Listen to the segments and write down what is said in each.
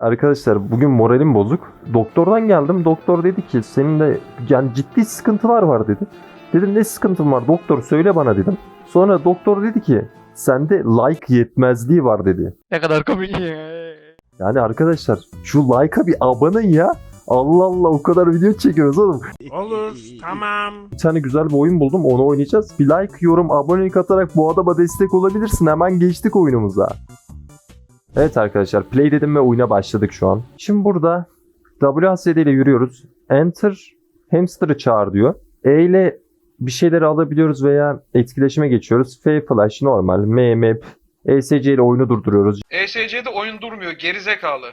Arkadaşlar bugün moralim bozuk. Doktordan geldim. Doktor dedi ki senin de yani ciddi sıkıntılar var dedi. Dedim ne sıkıntım var doktor söyle bana dedim. Sonra doktor dedi ki sende like yetmezliği var dedi. Ne kadar komik. Yani arkadaşlar şu like'a bir abanın ya. Allah Allah o kadar video çekiyoruz oğlum. Olur, tamam. Bir tane güzel bir oyun buldum onu oynayacağız. Bir like, yorum, abonelik atarak bu adama destek olabilirsin. Hemen geçtik oyunumuza. Evet arkadaşlar play dedim ve oyuna başladık şu an. Şimdi burada WASD ile yürüyoruz. Enter hamster'ı çağır diyor. E ile bir şeyleri alabiliyoruz veya etkileşime geçiyoruz. F flash normal, M map, ESC ile oyunu durduruyoruz. ESC'de oyun durmuyor gerizekalı.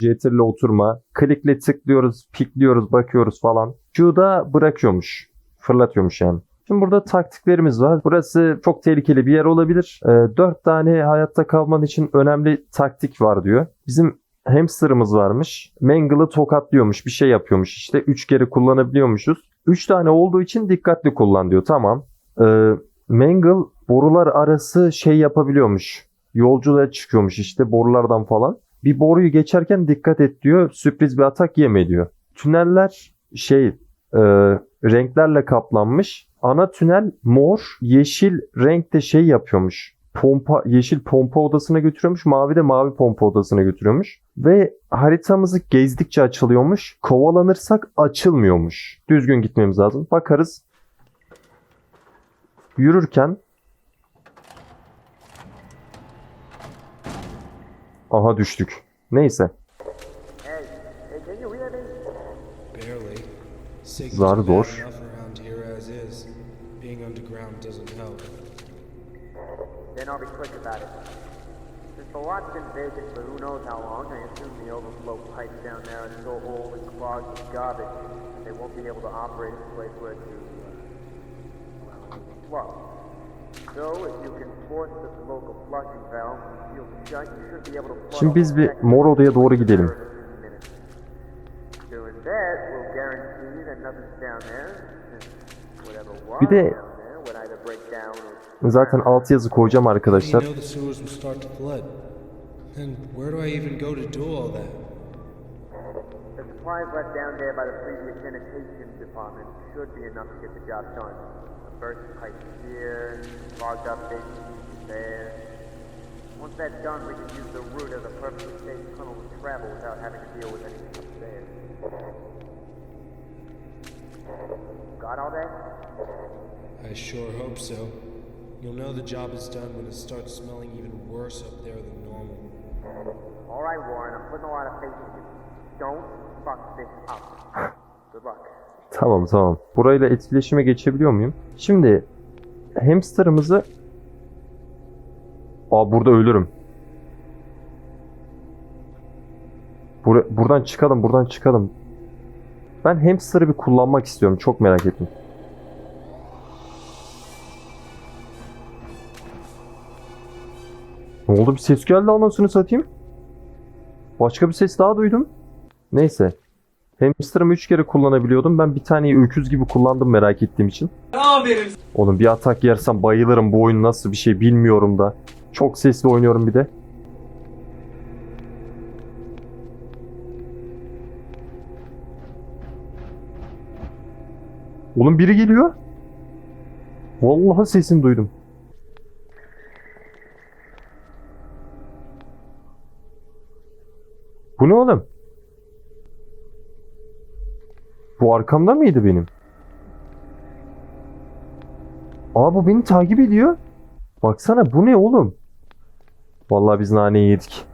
Jetter'le oturma. Klikle tıklıyoruz, pikliyoruz, bakıyoruz falan. Q'da bırakıyormuş. Fırlatıyormuş yani. Şimdi burada taktiklerimiz var. Burası çok tehlikeli bir yer olabilir. Ee, 4 tane hayatta kalman için önemli taktik var diyor. Bizim hamsterımız varmış. Mangle'ı tokatlıyormuş. Bir şey yapıyormuş işte. 3 kere kullanabiliyormuşuz. 3 tane olduğu için dikkatli kullan diyor. Tamam. Ee, Mangle borular arası şey yapabiliyormuş. Yolculuğa çıkıyormuş işte borulardan falan. Bir boruyu geçerken dikkat et diyor. Sürpriz bir atak yeme diyor. Tüneller şey e, renklerle kaplanmış. Ana tünel mor, yeşil renkte şey yapıyormuş. Pompa, yeşil pompa odasına götürüyormuş. Mavi de mavi pompa odasına götürüyormuş. Ve haritamızı gezdikçe açılıyormuş. Kovalanırsak açılmıyormuş. Düzgün gitmemiz lazım. Bakarız. Yürürken Aha düştük. Neyse. Zar zor. Being underground doesn't help. Then I'll be quick about it. Since the lot's been vacant for who knows how long, I assume the overflow pipes down there are so old and clogged with garbage that they won't be able to operate the place where to, uh, well, flow. So if you can force the local flushing valve and seal shut, you should be able to Şimdi biz bir the mor odaya doğru gidelim. in a few minutes. Doing that will guarantee that nothing's down there, whatever Bir de- Zaten altyazı koyacağım How do you arkadaşlar. know the sewers will start to flood? And where do I even go to do all that? The supplies left down there by the previous sanitation department should be enough to get the job done. A burst pipe here, clogged up basement there. Once that's done, we can use the route as a perfectly safe tunnel to travel without having to deal with anything upstairs. Got all that? I sure hope so. You'll know the job is done when it starts smelling even worse up there than normal. All right, Warren, I'm putting a lot of faith in you. Don't fuck this up. Good luck. Tamam tamam. Burayla etkileşime geçebiliyor muyum? Şimdi hamsterımızı Aa burada ölürüm. Bura- buradan çıkalım, buradan çıkalım. Ben hamster'ı bir kullanmak istiyorum. Çok merak ettim. Ne oldu bir ses geldi anasını satayım. Başka bir ses daha duydum. Neyse. Hamster'ımı 3 kere kullanabiliyordum. Ben bir taneyi öküz gibi kullandım merak ettiğim için. Oğlum bir atak yersem bayılırım. Bu oyun nasıl bir şey bilmiyorum da. Çok sesli oynuyorum bir de. Oğlum biri geliyor. Vallahi sesini duydum. Bu ne oğlum? Bu arkamda mıydı benim? Aa bu beni takip ediyor. Baksana bu ne oğlum? Vallahi biz naneyi yedik.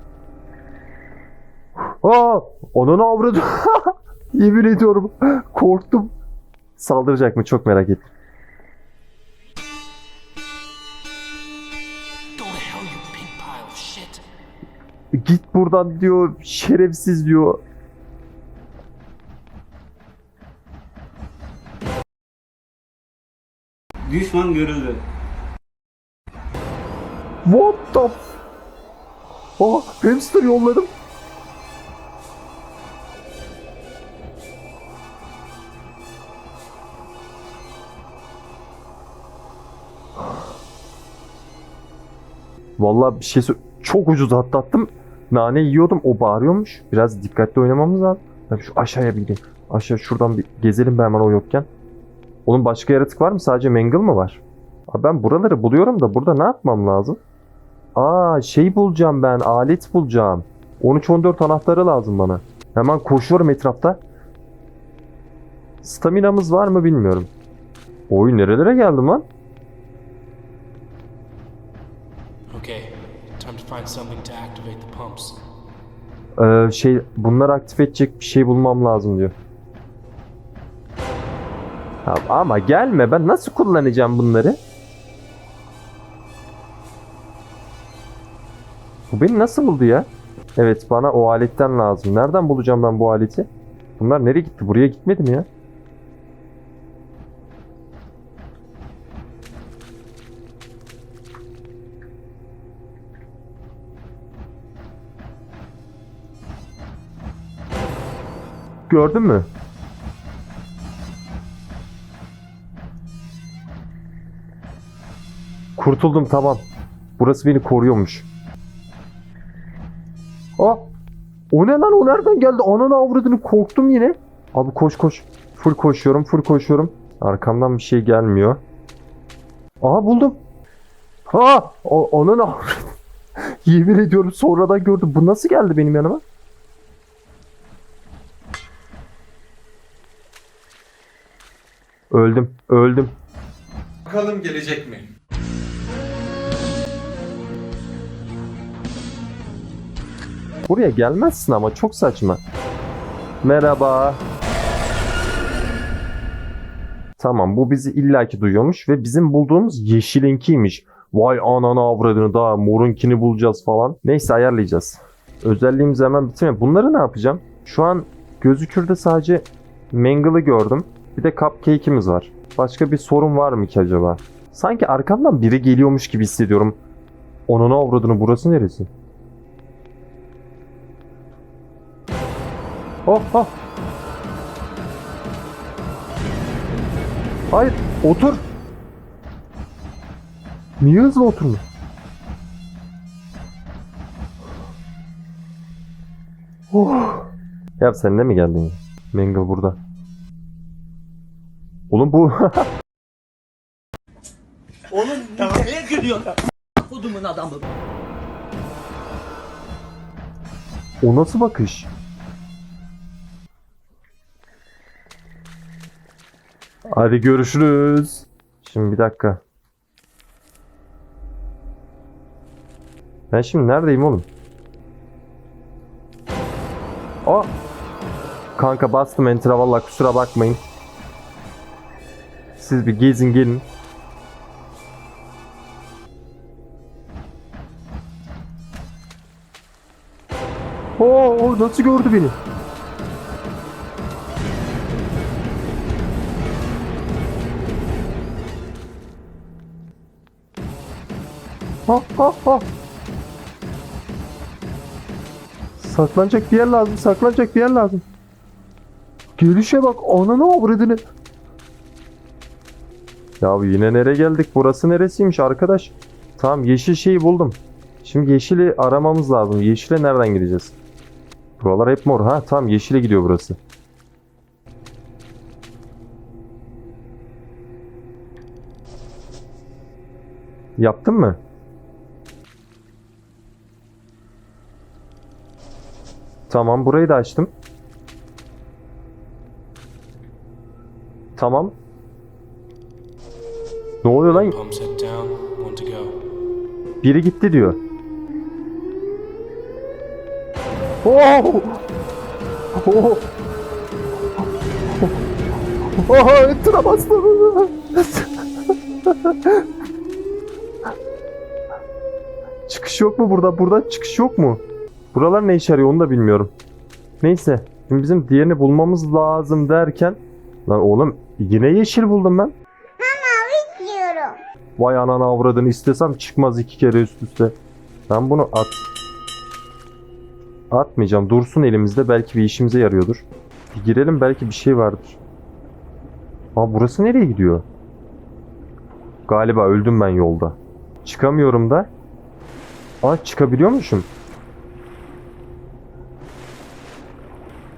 Aa, onu avradım. Yemin ediyorum. Korktum. Saldıracak mı çok merak ettim. Git buradan diyor. Şerefsiz diyor. Düşman görüldü. What the f- Aa, hamster yolladım. Vallahi bir şey sö- çok ucuz atlattım. nane yiyordum. O bağırıyormuş. Biraz dikkatli oynamamız lazım. Ben şu aşağıya bir gideyim. Aşağı şuradan bir gezelim ben hemen o yokken. Oğlum başka yaratık var mı? Sadece Mangle mı var? Abi ben buraları buluyorum da burada ne yapmam lazım? Aa şey bulacağım ben. Alet bulacağım. 13-14 anahtarı lazım bana. Hemen koşuyorum etrafta. Staminamız var mı bilmiyorum. Oy nerelere geldim lan? Find something to activate the pumps. Ee, şey bunları aktif edecek bir şey bulmam lazım diyor. Ya ama gelme ben nasıl kullanacağım bunları? Bu beni nasıl buldu ya? Evet bana o aletten lazım. Nereden bulacağım ben bu aleti? Bunlar nereye gitti? Buraya gitmedi mi ya? Gördün mü? Kurtuldum tamam. Burası beni koruyormuş. Aa! O ne lan? O nereden geldi? Ananı avradını korktum yine. Abi koş koş. Full koşuyorum, full koşuyorum. Arkamdan bir şey gelmiyor. Aha buldum. Ha! O, onun. Yemin ediyorum sonradan gördüm. Bu nasıl geldi benim yanıma? Öldüm, öldüm. Bakalım gelecek mi? Buraya gelmezsin ama çok saçma. Merhaba. Tamam bu bizi illaki duyuyormuş ve bizim bulduğumuz yeşilinkiymiş. Vay anana avradını daha morunkini bulacağız falan. Neyse ayarlayacağız. Özelliğimizi hemen bitirme. Bunları ne yapacağım? Şu an gözükürde sadece Mangle'ı gördüm. Bir de Cupcake'imiz var. Başka bir sorun var mı ki acaba? Sanki arkamdan biri geliyormuş gibi hissediyorum. Onun avradını burası neresi? Oh oh. Hayır otur. Niye hızlı oturma? Oh. Ya sen de mi geldin? Mangle burada. Oğlum bu Oğlum nereye gidiyorsun? Kodumun adamı. o nasıl bakış? Hadi görüşürüz. Şimdi bir dakika. Ben şimdi neredeyim oğlum? Aa! Kanka bastım enter'a valla kusura bakmayın. Siz bir gezin gelin. Oo, o nasıl gördü beni? Ha ha ha. Saklanacak bir yer lazım, saklanacak bir yer lazım. Gelişe bak, ananı avradını. Ya yine nereye geldik? Burası neresiymiş arkadaş? Tamam yeşil şeyi buldum. Şimdi yeşili aramamız lazım. Yeşile nereden gideceğiz? Buralar hep mor. Ha tamam yeşile gidiyor burası. Yaptın mı? Tamam burayı da açtım. Tamam. Ne oluyor lan? Biri gitti diyor. Oh! Oh! Oha enter'a bastım. çıkış yok mu burada? Buradan çıkış yok mu? Buralar ne işe yarıyor onu da bilmiyorum. Neyse. Şimdi bizim diğerini bulmamız lazım derken Lan oğlum yine yeşil buldum ben. Vay anana avradını istesem çıkmaz iki kere üst üste. Ben bunu at. Atmayacağım. Dursun elimizde. Belki bir işimize yarıyordur. Bir girelim belki bir şey vardır. Aa burası nereye gidiyor? Galiba öldüm ben yolda. Çıkamıyorum da. Aa çıkabiliyormuşum.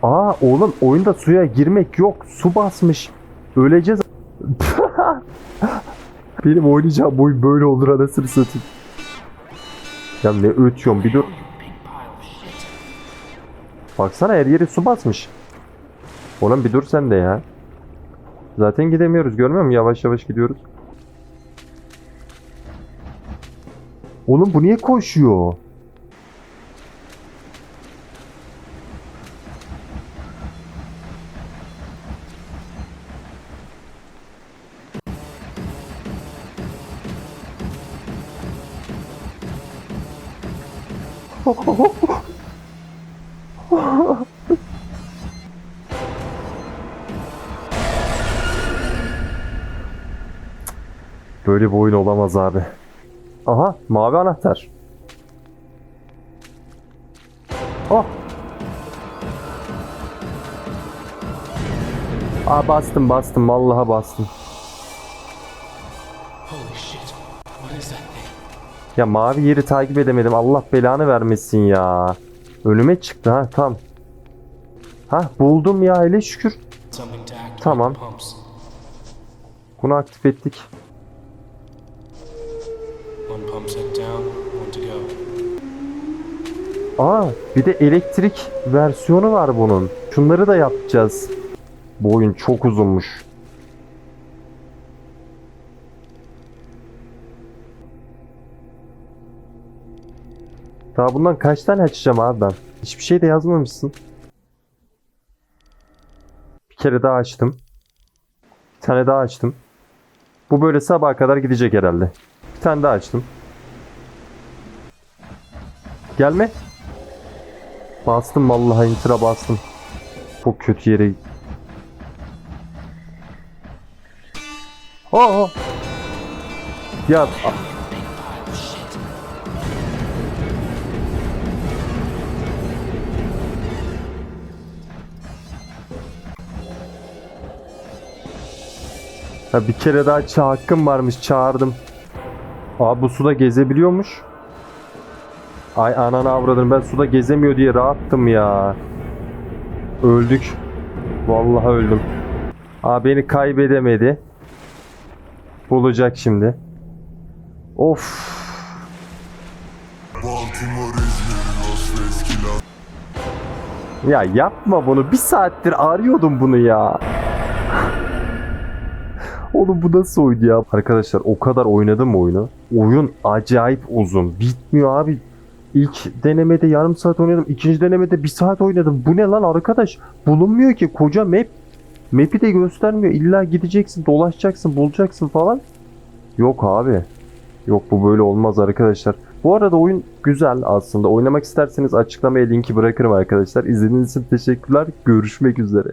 Aa oğlum oyunda suya girmek yok. Su basmış. Öleceğiz. Benim oynayacağım oyun böyle olur anasını satayım. Ya ne ötüyorum bir dur. Baksana her yeri su basmış. Oğlum bir dur sen de ya. Zaten gidemiyoruz görmüyor musun? Yavaş yavaş gidiyoruz. Oğlum bu niye koşuyor? Böyle bir oyun olamaz abi. Aha mavi anahtar. Oh. Aa bastım bastım vallahi bastım. Ya mavi yeri takip edemedim. Allah belanı vermesin ya. Önüme çıktı ha tam. Ha buldum ya hele şükür. Tamam. Bunu aktif ettik. Aa bir de elektrik versiyonu var bunun. Şunları da yapacağız. Bu oyun çok uzunmuş. Daha bundan kaç tane açacağım abi ben? Hiçbir şey de yazmamışsın. Bir kere daha açtım. Bir tane daha açtım. Bu böyle sabaha kadar gidecek herhalde. Bir tane daha açtım. Gelme. Bastım vallahi intra bastım. Çok kötü yere. Aa! Ya ya bir kere daha ça hakkım varmış çağırdım. Aa bu suda gezebiliyormuş. Ay ananı avradım ben suda gezemiyor diye rahattım ya. Öldük. Vallahi öldüm. Aa beni kaybedemedi. Bulacak şimdi. Of. Ya yapma bunu. Bir saattir arıyordum bunu ya. Oğlum bu nasıl oyun ya? Arkadaşlar o kadar oynadım oyunu. Oyun acayip uzun. Bitmiyor abi. İlk denemede yarım saat oynadım. ikinci denemede bir saat oynadım. Bu ne lan arkadaş? Bulunmuyor ki koca map. Map'i de göstermiyor. İlla gideceksin, dolaşacaksın, bulacaksın falan. Yok abi. Yok bu böyle olmaz arkadaşlar. Bu arada oyun güzel aslında. Oynamak isterseniz açıklamaya linki bırakırım arkadaşlar. İzlediğiniz için teşekkürler. Görüşmek üzere.